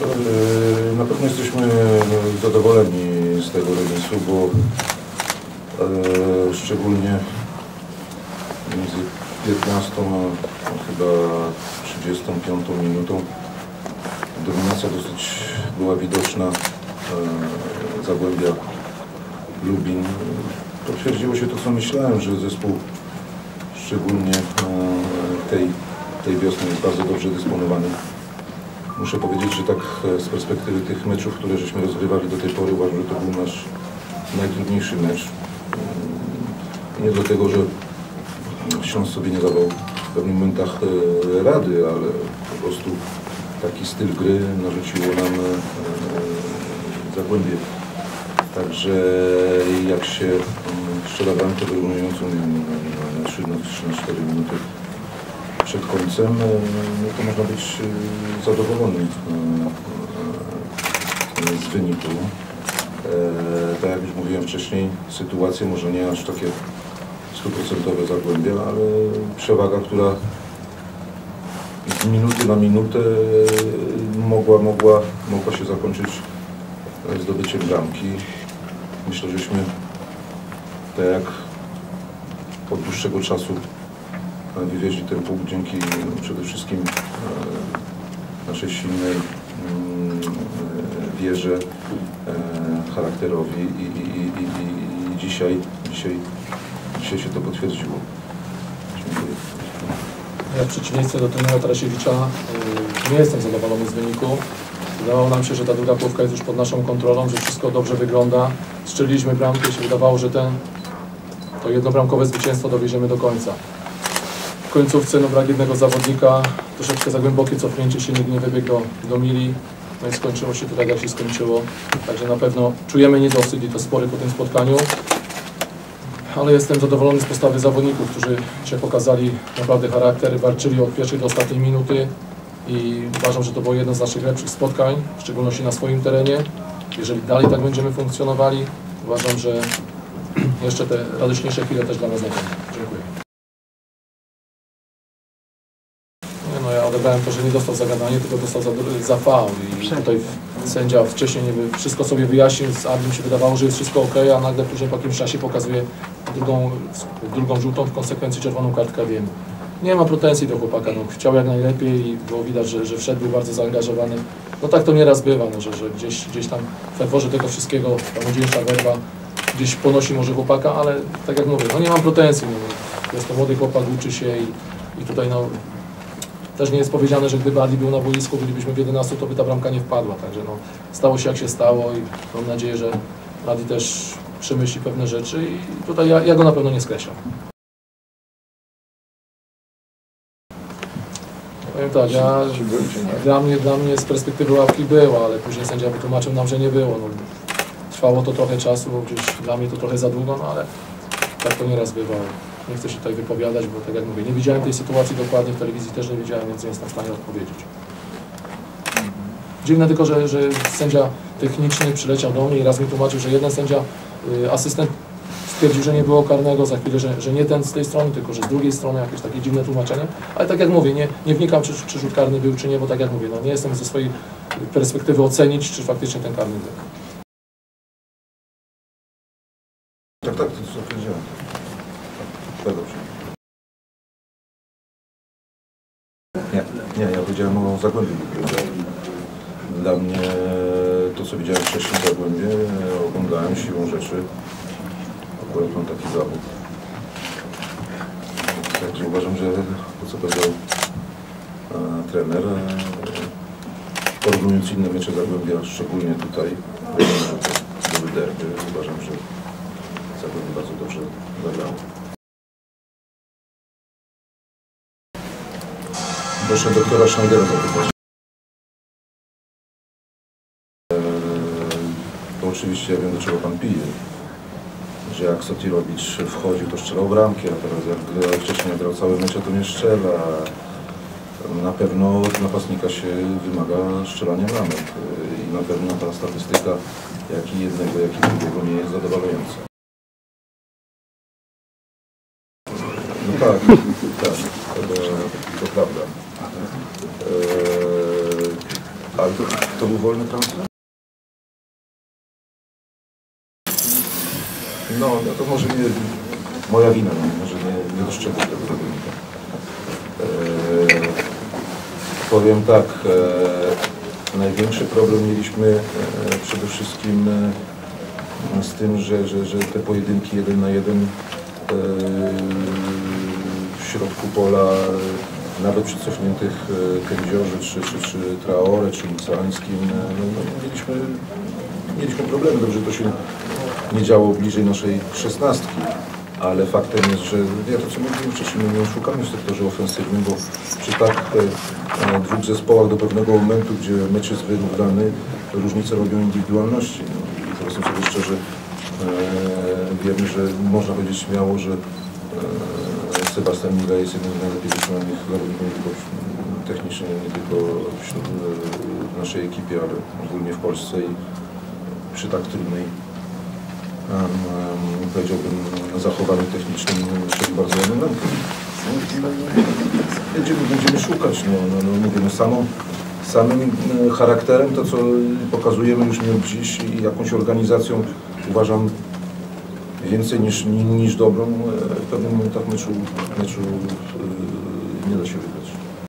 Yy, Na pewno jesteśmy zadowoleni z tego remisu, bo yy, szczególnie między 15 a chyba 35 minutą dominacja dosyć była widoczna yy, Zagłębia Lubin. Potwierdziło się to, co myślałem, że zespół szczególnie tej, tej wiosny jest bardzo dobrze dysponowany. Muszę powiedzieć, że tak e, z perspektywy tych meczów, które żeśmy rozgrywali do tej pory, uważam, że to był nasz najtrudniejszy mecz. Mm, Nie dlatego, że Śląsk sobie nie dawał w pewnych momentach e, rady, ale po prostu taki styl gry narzuciło nam e, Zagłębie. Także jak się mm, strzela bramkę wyrównującą na 3 na 4 minuty przed końcem, e, no to można być e, zadowolony e, z wyniku. Tak jak już mówiłem wcześniej, sytuacje może nie aż takie stuprocentowe Zagłębia, ale przewaga, która z minuty na minutę mogła, mogła, mogła się zakończyć zdobyciem bramki. Myślę, żeśmy tak jak od dłuższego czasu wywieźli ten punkt dzięki e, przede wszystkim e, naszej silnej mm, e, wierze, e, charakterowi i, i, i, i, dzisiaj, dzisiaj, dzisiaj się to potwierdziło. Dziękuję. Ja w przeciwieństwie do trenera Tarasiewicza nie jestem zadowolony z wyniku. Wydawało nam się, że ta druga połówka jest już pod naszą kontrolą, że wszystko dobrze wygląda. Strzeliliśmy bramkę i się wydawało, że ten, to jednobramkowe zwycięstwo dowieziemy do końca. W końcówce no, brak jednego zawodnika, troszeczkę za głębokie cofnięcie się, nikt nie wybiegł do, do mili. No i skończyło się to tak, jak się skończyło. Także na pewno czujemy niedosyt i to spory po tym spotkaniu ale jestem zadowolony z postawy zawodników, którzy się pokazali naprawdę charakter, walczyli od pierwszej do ostatniej minuty i uważam, że to było jedno z naszych lepszych spotkań, w szczególności na swoim terenie. Jeżeli dalej tak będziemy funkcjonowali, uważam, że jeszcze te radośniejsze chwile też dla nas będą. Dziękuję. Odebrałem to, że nie dostał zagadanie, tylko dostał za, za faul i tutaj sędzia wcześniej nie wszystko sobie wyjaśnił, z Ardim się wydawało, że jest wszystko ok, a nagle później po jakimś czasie pokazuje drugą, drugą żółtą, w konsekwencji czerwoną kartkę wiem. Nie ma pretensji do chłopaka, no, chciał jak najlepiej i było widać, że, że wszedł, był bardzo zaangażowany. No tak to nieraz bywa, no, że, że gdzieś, gdzieś tam w ferworze tego wszystkiego, ta młodzieńcza werwa gdzieś ponosi może chłopaka, ale tak jak mówię, no nie mam pretensji, no, jest to młody chłopak, uczy się i, i tutaj no, też nie jest powiedziane, że gdyby Adi był na boisku, bylibyśmy w 11, to by ta bramka nie wpadła. Także no, stało się jak się stało i mam nadzieję, że Adi też przemyśli pewne rzeczy i tutaj ja, ja go na pewno nie skreślam. Powiem tak, ja, dla, mnie, dla mnie z perspektywy ławki było, ale później sędzia wytłumaczył nam, że nie było. No, trwało to trochę czasu, bo gdzieś dla mnie to trochę za długo, no ale tak to nieraz bywało. Nie chcę się tutaj wypowiadać, bo tak jak mówię, nie widziałem tej sytuacji dokładnie, w telewizji też nie widziałem, więc nie jestem w stanie odpowiedzieć. Dziwne tylko, że, że sędzia techniczny przyleciał do mnie i raz mi tłumaczył, że jeden sędzia, y, asystent stwierdził, że nie było karnego, za chwilę, że, że nie ten z tej strony, tylko że z drugiej strony jakieś takie dziwne tłumaczenie. Ale tak jak mówię, nie, nie wnikam, czy, czy rzut karny był, czy nie, bo tak jak mówię, no nie jestem ze swojej perspektywy ocenić, czy faktycznie ten karny był. Tak, tak, to co powiedziałem. Powiedziałem o Zagłębiu. Dla mnie to, co widziałem wcześniej w Zagłębie, oglądałem siłą rzeczy. Akurat mam taki zawód. Także uważam, że to, co powiedział e, trener, e, porównując inne mecze Zagłębia, szczególnie tutaj, były derby, uważam, że Zagłębie bardzo dobrze zagrało. Proszę doktora Schneidera zapytać. To oczywiście ja wiem, do czego pan pije. Że jak Sotirowicz wchodził, to strzelał bramki, a teraz jak wcześniej grał całe mecze, to nie strzela. Na pewno od napastnika się wymaga strzelania bramek i na pewno ta statystyka, jak i jednego, jak i drugiego nie jest zadowalająca. No tak, tak, to, to prawda. Eee, Ale to, to był wolny transfer? No, no to może nie moja wina, no, może nie, nie dostrzegłem tego wynika. Eee, powiem tak, e, największy problem mieliśmy e, przede wszystkim e, z tym, że, że, że te pojedynki jeden na jeden e, w środku pola, e, nawet przy cofniętych e, kędziorzy, czy, czy, czy Traore, czy Licańskim, e, no, no, mieliśmy, mieliśmy problemy. Dobrze to się nie działo bliżej naszej szesnastki, ale faktem jest, że ja to co mówiłem wcześniej, my nie oszukamy w sektorze ofensywnym, bo przy tak e, e, dwóch zespołach do pewnego momentu, gdzie mecz jest wyrównany, różnice robią indywidualności. No. Powiedzmy sobie szczerze, e, wiemy, że można powiedzieć śmiało, że e, Sebastian Mila jest jednym z najlepiej wyszkolonych zawodników nie tylko w- technicznie, nie tylko wśród, e, naszej ekipie, ale ogólnie w Polsce i przy tak trudnej em, powiedziałbym zachowaniu technicznym czyli bardzo elementem. Będziemy, będziemy szukać, no, no, no mówię, no samą, samym e, charakterem, to co pokazujemy już nie od dziś i jakąś organizacją uważam więcej niż, niż dobrą, e, w pewnych momentach meczu, meczu e, nie da się wygrać.